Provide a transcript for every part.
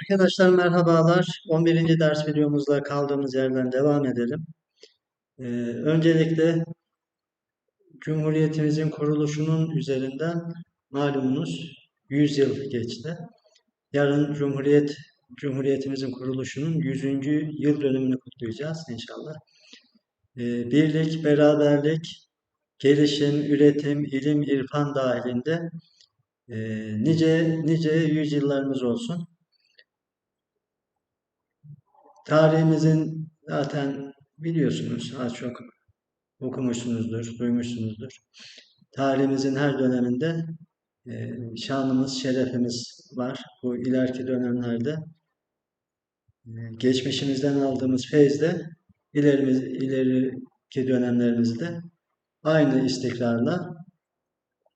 Arkadaşlar merhabalar. 11. ders videomuzla kaldığımız yerden devam edelim. Ee, öncelikle Cumhuriyetimizin kuruluşunun üzerinden malumunuz 100 yıl geçti. Yarın Cumhuriyet Cumhuriyetimizin kuruluşunun 100. yıl dönümünü kutlayacağız inşallah. Ee, birlik, beraberlik, gelişim, üretim, ilim, irfan dahilinde e, nice nice yüzyıllarımız olsun. Tarihimizin zaten biliyorsunuz az çok okumuşsunuzdur, duymuşsunuzdur. Tarihimizin her döneminde e, şanımız, şerefimiz var. Bu ileriki dönemlerde e, geçmişimizden aldığımız feyzle ilerimiz, ileriki dönemlerimizde aynı istikrarla,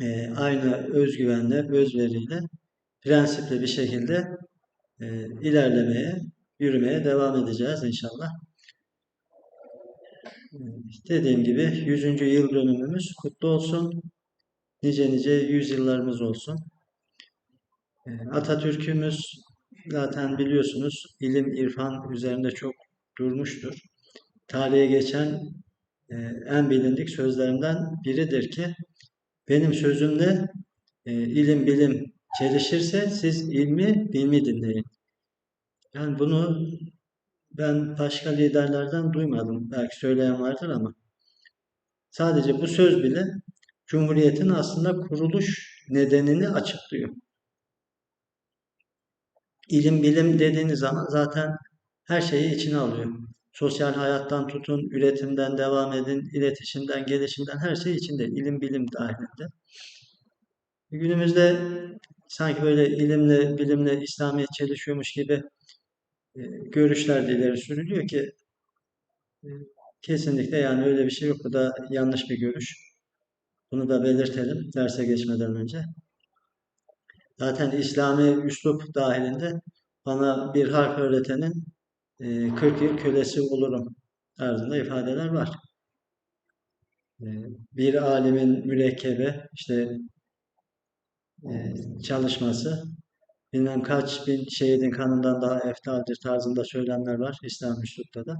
e, aynı özgüvenle, özveriyle, prensipli bir şekilde e, ilerlemeye, yürümeye devam edeceğiz inşallah. Dediğim gibi 100. yıl dönümümüz kutlu olsun. Nice nice yüzyıllarımız olsun. Atatürk'ümüz zaten biliyorsunuz ilim, irfan üzerinde çok durmuştur. Tarihe geçen en bilindik sözlerinden biridir ki benim sözümle ilim, bilim çelişirse siz ilmi, bilmi dinleyin. Yani bunu ben başka liderlerden duymadım. Belki söyleyen vardır ama sadece bu söz bile Cumhuriyet'in aslında kuruluş nedenini açıklıyor. İlim bilim dediğiniz zaman zaten her şeyi içine alıyor. Sosyal hayattan tutun, üretimden devam edin, iletişimden, gelişimden her şey içinde. İlim bilim dahilinde. Günümüzde sanki böyle ilimle, bilimle İslamiyet çelişiyormuş gibi görüşler de ileri sürülüyor ki e, kesinlikle yani öyle bir şey yok. Bu da yanlış bir görüş. Bunu da belirtelim derse geçmeden önce. Zaten İslami üslup dahilinde bana bir harf öğretenin 40 e, yıl kölesi olurum tarzında ifadeler var. Bir alimin mürekkebe işte çalışması bilmem kaç bin şehidin kanından daha eftaldir tarzında söylemler var İslam üslupta da.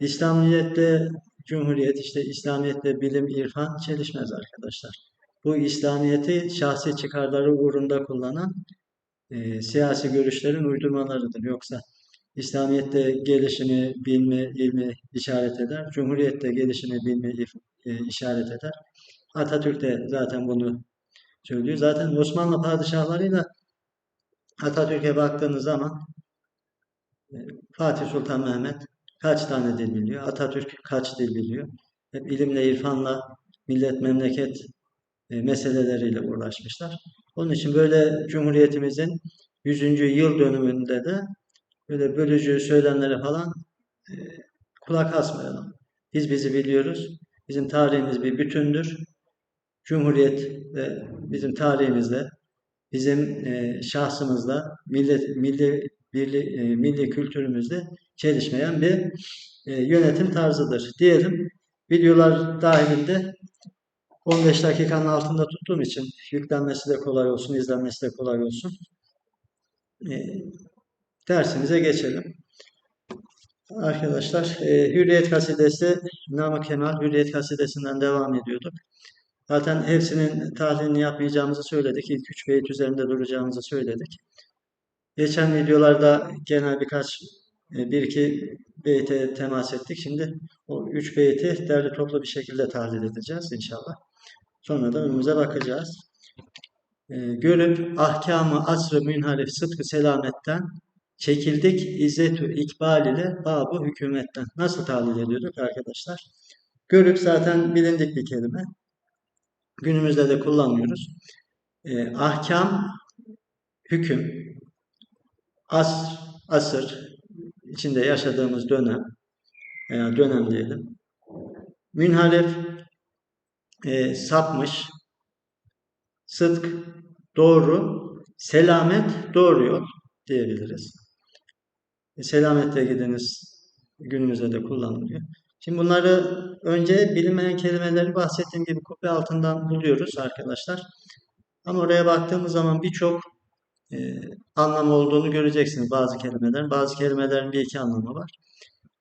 İslamiyet'te Cumhuriyet, işte İslamiyet'te bilim, irfan çelişmez arkadaşlar. Bu İslamiyet'i şahsi çıkarları uğrunda kullanan e, siyasi görüşlerin uydurmalarıdır. Yoksa İslamiyet'te gelişimi, bilme, ilmi işaret eder. Cumhuriyet'te gelişimi, bilme, e, işaret eder. Atatürk de zaten bunu söylüyor. Zaten Osmanlı padişahlarıyla Atatürk'e baktığınız zaman e, Fatih Sultan Mehmet kaç tane dil biliyor? Atatürk kaç dil biliyor? Hep ilimle, irfanla, millet, memleket e, meseleleriyle uğraşmışlar. Onun için böyle Cumhuriyetimizin 100. yıl dönümünde de böyle bölücü söylemlere falan e, kulak asmayalım. Biz bizi biliyoruz. Bizim tarihimiz bir bütündür. Cumhuriyet ve bizim tarihimizde bizim e, şahsımızla, millet, milli, milli, e, milli kültürümüzde çelişmeyen bir e, yönetim tarzıdır. Diyelim videolar dahilinde 15 dakikanın altında tuttuğum için yüklenmesi de kolay olsun, izlenmesi de kolay olsun. E, dersimize geçelim. Arkadaşlar, e, Hürriyet Kasidesi, Namık Kemal Hürriyet Kasidesinden devam ediyorduk. Zaten hepsinin tahlilini yapmayacağımızı söyledik. İlk üç beyit üzerinde duracağımızı söyledik. Geçen videolarda genel birkaç e, bir iki beyte temas ettik. Şimdi o üç beyti derli toplu bir şekilde tahlil edeceğiz inşallah. Sonra da önümüze bakacağız. E, görüp ahkamı asrı münharif sıdkı selametten çekildik izzetü ikbal ile babu hükümetten. Nasıl tahlil ediyorduk arkadaşlar? Görüp zaten bilindik bir kelime. Günümüzde de kullanmıyoruz. E, ahkam, hüküm, as, asır, içinde yaşadığımız dönem veya dönem diyelim. Münharif, e, sapmış, sıdk, doğru, selamet, doğru yol diyebiliriz. E, selametle gidiniz günümüzde de kullanılıyor. Şimdi bunları önce bilinmeyen kelimeleri bahsettiğim gibi kubbe altından buluyoruz arkadaşlar. Ama oraya baktığımız zaman birçok e, anlamı olduğunu göreceksiniz bazı kelimelerin. Bazı kelimelerin bir iki anlamı var.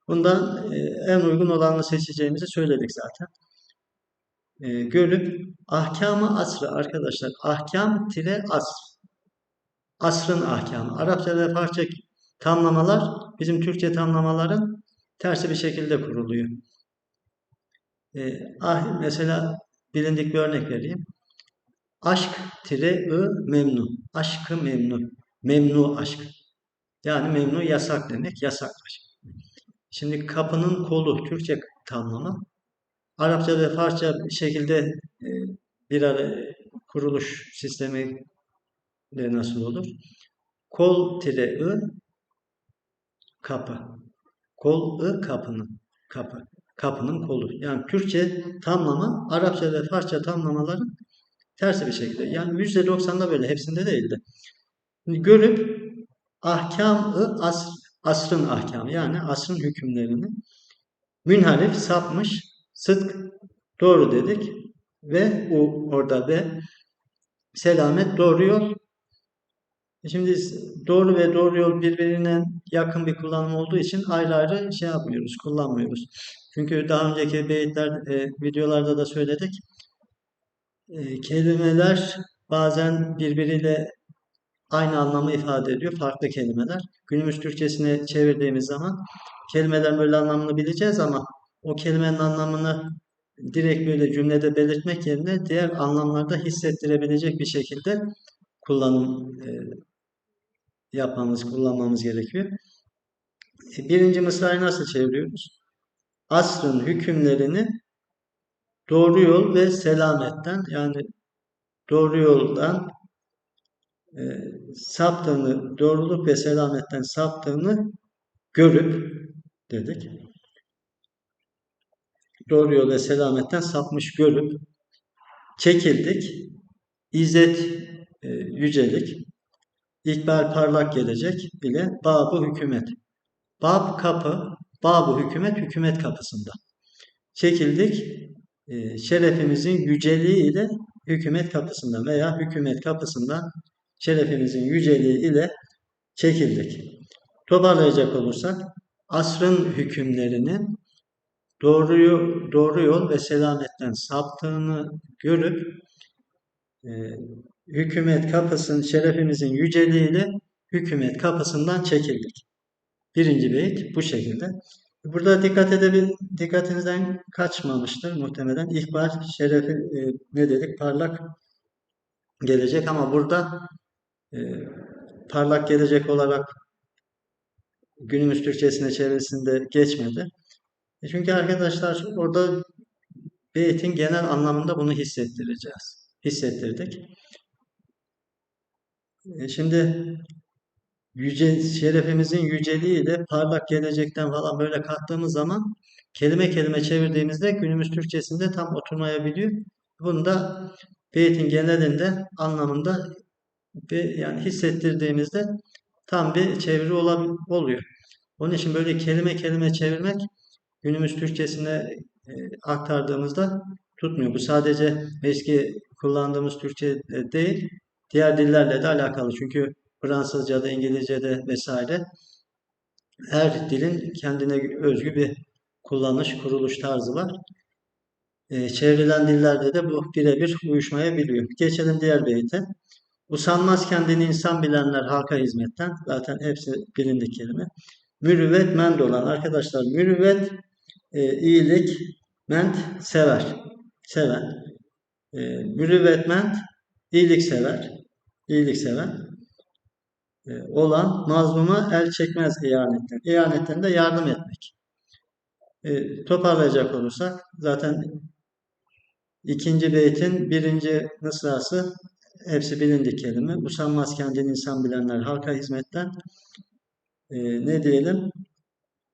Bundan e, en uygun olanı seçeceğimizi söyledik zaten. E, görüp ahkamı asrı arkadaşlar. Ahkam tire asr. Asrın ahkamı. Arapça ve Farsça tamlamalar bizim Türkçe tamlamaların tersi bir şekilde kuruluyor. E, ah, mesela bilindik bir örnek vereyim. Aşk tire ı memnu. Aşkı memnu. Memnu aşk. Yani memnu yasak demek. Yasak aşk. Şimdi kapının kolu Türkçe tamlama. Arapça ve Farsça bir şekilde e, bir ara kuruluş sistemi de nasıl olur? Kol tire ı kapı. Kol ı kapının kapı. Kapının kolu. Yani Türkçe tamlama Arapça ve Farsça tamlamaların tersi bir şekilde. Yani %90'da böyle hepsinde değildi. Görüp ahkam-ı asr, asrın ahkamı yani asrın hükümlerini münharif sapmış sıdk doğru dedik ve o orada ve selamet doğru yol Şimdi doğru ve doğru yol birbirine yakın bir kullanım olduğu için ayrı ayrı şey yapmıyoruz, kullanmıyoruz. Çünkü daha önceki beyitler, e, videolarda da söyledik. E, kelimeler bazen birbiriyle aynı anlamı ifade ediyor, farklı kelimeler. Günümüz Türkçesine çevirdiğimiz zaman kelimelerin böyle anlamını bileceğiz ama o kelimenin anlamını direkt böyle cümlede belirtmek yerine diğer anlamlarda hissettirebilecek bir şekilde kullanım e, yapmamız, kullanmamız gerekiyor. E, birinci mısrayı nasıl çeviriyoruz? Asrın hükümlerini doğru yol ve selametten yani doğru yoldan e, saptığını, doğruluk ve selametten saptığını görüp dedik. Doğru yol ve selametten sapmış görüp çekildik. İzzet, yücelik, İkbal parlak gelecek bile babı hükümet. Bab kapı, babı hükümet hükümet kapısında. Çekildik e, şerefimizin yüceliği ile hükümet kapısında veya hükümet kapısından şerefimizin yüceliği ile çekildik. Toparlayacak olursak asrın hükümlerinin doğru, doğru yol ve selametten saptığını görüp e, hükümet kapısının şerefimizin yüceliğiyle hükümet kapısından çekildik. Birinci beyit bu şekilde. Burada dikkat edebil, dikkatinizden kaçmamıştır muhtemelen. İhbar şerefi e, ne dedik? Parlak gelecek ama burada e, parlak gelecek olarak günümüz Türkçesine çevresinde geçmedi. E çünkü arkadaşlar orada beytin genel anlamında bunu hissettireceğiz. Hissettirdik. E şimdi yüce şerefimizin yüceliğiyle parlak gelecekten falan böyle kattığımız zaman kelime kelime çevirdiğimizde günümüz Türkçesinde tam oturmayabiliyor. Bunu da beytin genelinde anlamında bir yani hissettirdiğimizde tam bir çeviri oluyor. Onun için böyle kelime kelime çevirmek günümüz Türkçesine e, aktardığımızda tutmuyor. Bu sadece eski kullandığımız Türkçe değil, diğer dillerle de alakalı. Çünkü Fransızca'da, İngilizce'de vesaire her dilin kendine özgü bir kullanış, kuruluş tarzı var. E, çevrilen dillerde de bu birebir uyuşmayabiliyor. Geçelim diğer beyte. Usanmaz kendini insan bilenler halka hizmetten. Zaten hepsi bilindik kelime. Mürüvvet ment olan. Arkadaşlar mürüvvet e, iyilik, ment sever. Seven. E, mürüvvet ment iyilik sever. İyilik seven. E, olan mazluma el çekmez ihanetten. İhanetten de yardım etmek. E, toparlayacak olursak zaten ikinci beytin birinci mısrası hepsi bilindik kelime. Usanmaz kendini insan bilenler halka hizmetten e, ne diyelim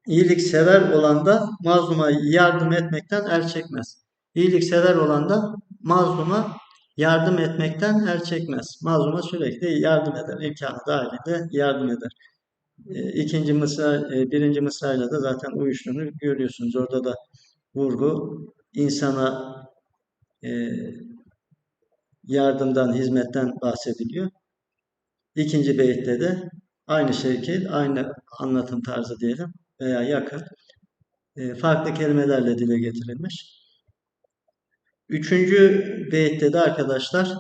iyilik sever olan da mazluma yardım etmekten el çekmez. İyilik sever olan da mazluma yardım etmekten el çekmez. Mazluma sürekli yardım eder. İmkanı dahilinde yardım eder. E, ikinci mısra, e, birinci mısrayla da zaten uyuştuğunu görüyorsunuz. Orada da vurgu insana e, yardımdan, hizmetten bahsediliyor. İkinci beytte de aynı şekil, aynı anlatım tarzı diyelim veya yakın farklı kelimelerle dile getirilmiş. Üçüncü beytte de arkadaşlar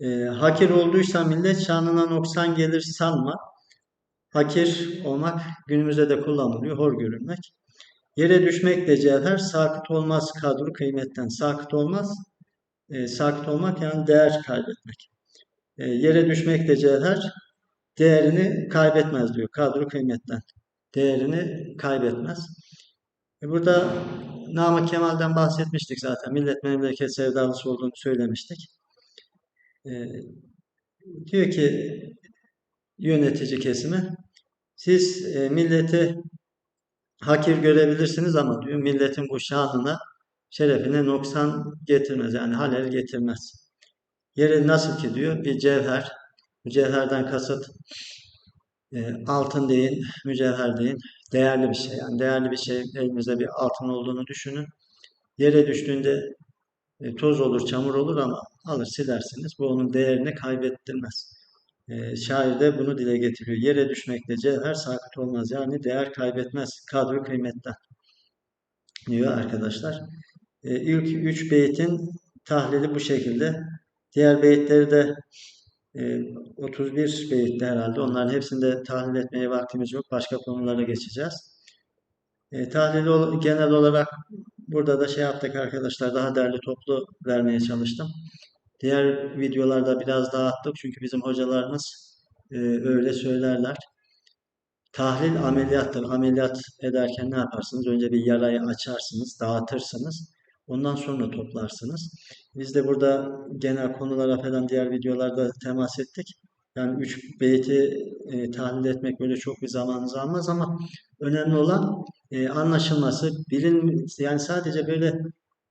e, hakir olduysa millet şanına noksan gelir sanma. Hakir olmak günümüzde de kullanılıyor. Hor görünmek. Yere düşmek de cevher. Sakıt olmaz kadru kıymetten. Sakıt olmaz. E, sakıt olmak yani değer kaybetmek. E, yere düşmek de cevher. Değerini kaybetmez diyor. Kadru kıymetten. Değerini kaybetmez. E, burada Namık Kemal'den bahsetmiştik zaten. Millet memleket sevdalısı olduğunu söylemiştik. E, diyor ki yönetici kesimi siz e, milleti hakir görebilirsiniz ama diyor milletin bu şanına, şerefine noksan getirmez. Yani halel getirmez. Yeri nasıl ki diyor bir cevher, mücevherden kasıt e, altın deyin, mücevher deyin. Değerli bir şey. Yani değerli bir şey elimizde bir altın olduğunu düşünün. Yere düştüğünde e, toz olur, çamur olur ama alır silersiniz. Bu onun değerini kaybettirmez. E, şair de bunu dile getiriyor. Yere düşmekte cevher sakıt olmaz. Yani değer kaybetmez. Kadro kıymetten diyor arkadaşlar. E, ilk üç beytin tahlili bu şekilde. Diğer beyitleri de 31 beyitte herhalde. Onların hepsini de tahlil etmeye vaktimiz yok. Başka konulara geçeceğiz. E, tahlili genel olarak burada da şey yaptık arkadaşlar. Daha değerli toplu vermeye çalıştım. Diğer videolarda biraz dağıttık çünkü bizim hocalarımız e, öyle söylerler. Tahlil ameliyattır. Ameliyat ederken ne yaparsınız? Önce bir yarayı açarsınız, dağıtırsınız. Ondan sonra toplarsınız. Biz de burada genel konulara falan diğer videolarda temas ettik. Yani üç beyti e, tahlil etmek böyle çok bir zamanınızı almaz ama önemli olan e, anlaşılması, bilin yani sadece böyle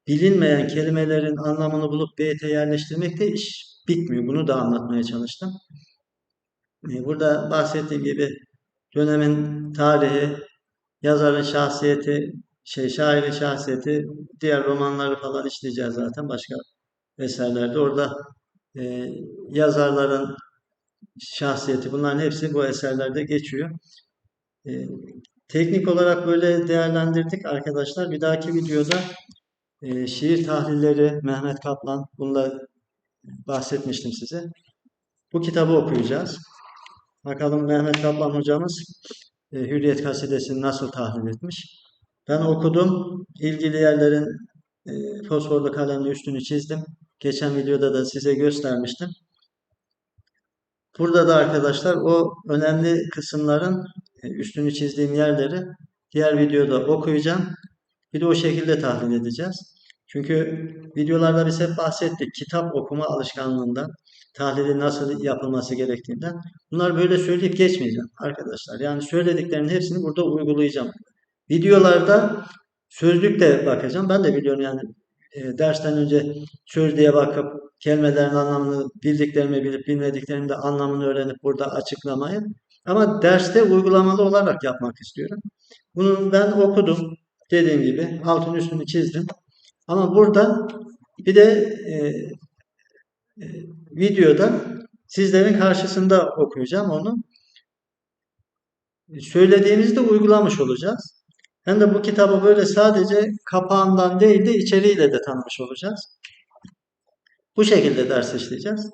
bilinmeyen kelimelerin anlamını bulup beyte yerleştirmekte iş bitmiyor. Bunu da anlatmaya çalıştım. E, burada bahsettiğim gibi dönemin tarihi, yazarın şahsiyeti, şey şairin şahsiyeti, diğer romanları falan işleyeceğiz zaten başka eserlerde. Orada e, yazarların şahsiyeti bunların hepsi bu eserlerde geçiyor. E, teknik olarak böyle değerlendirdik arkadaşlar. Bir dahaki videoda e, şiir tahlilleri Mehmet Kaplan bunda bahsetmiştim size. Bu kitabı okuyacağız. Bakalım Mehmet Kaplan hocamız e, Hürriyet kasidesini nasıl tahlil etmiş. Ben okudum. İlgili yerlerin e, fosforlu kalemle üstünü çizdim. Geçen videoda da size göstermiştim. Burada da arkadaşlar o önemli kısımların e, üstünü çizdiğim yerleri diğer videoda okuyacağım. Bir de o şekilde tahlil edeceğiz. Çünkü videolarda biz hep bahsettik kitap okuma alışkanlığından, tahlili nasıl yapılması gerektiğinden. Bunlar böyle söyleyip geçmeyeceğim arkadaşlar. Yani söylediklerinin hepsini burada uygulayacağım. Videolarda sözlükte bakacağım. Ben de biliyorum yani e, dersten önce sözlüğe bakıp kelimelerin anlamını bildiklerimi bilip bilmediklerimi de anlamını öğrenip burada açıklamayı. Ama derste uygulamalı olarak yapmak istiyorum. Bunu ben okudum. Dediğim gibi altın üstünü çizdim. Ama burada bir de e, e, videoda sizlerin karşısında okuyacağım onu. Söylediğimizde uygulamış olacağız. Hem de bu kitabı böyle sadece kapağından değil de içeriğiyle de tanımış olacağız. Bu şekilde ders işleyeceğiz.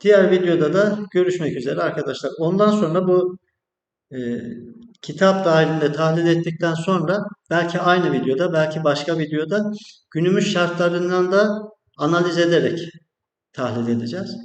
Diğer videoda da görüşmek üzere arkadaşlar. Ondan sonra bu e, kitap dahilinde tahlil ettikten sonra belki aynı videoda belki başka videoda günümüz şartlarından da analiz ederek tahlil edeceğiz.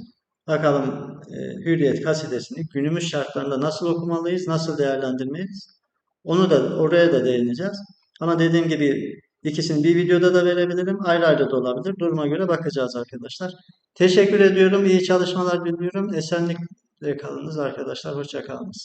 Bakalım e, Hürriyet kasidesini günümüz şartlarında nasıl okumalıyız, nasıl değerlendirmeliyiz? Onu da oraya da değineceğiz. Ama dediğim gibi ikisini bir videoda da verebilirim, ayrı ayrı da olabilir. Duruma göre bakacağız arkadaşlar. Teşekkür ediyorum, iyi çalışmalar diliyorum. Esenlikle kalınız arkadaşlar, hoşça kalınız.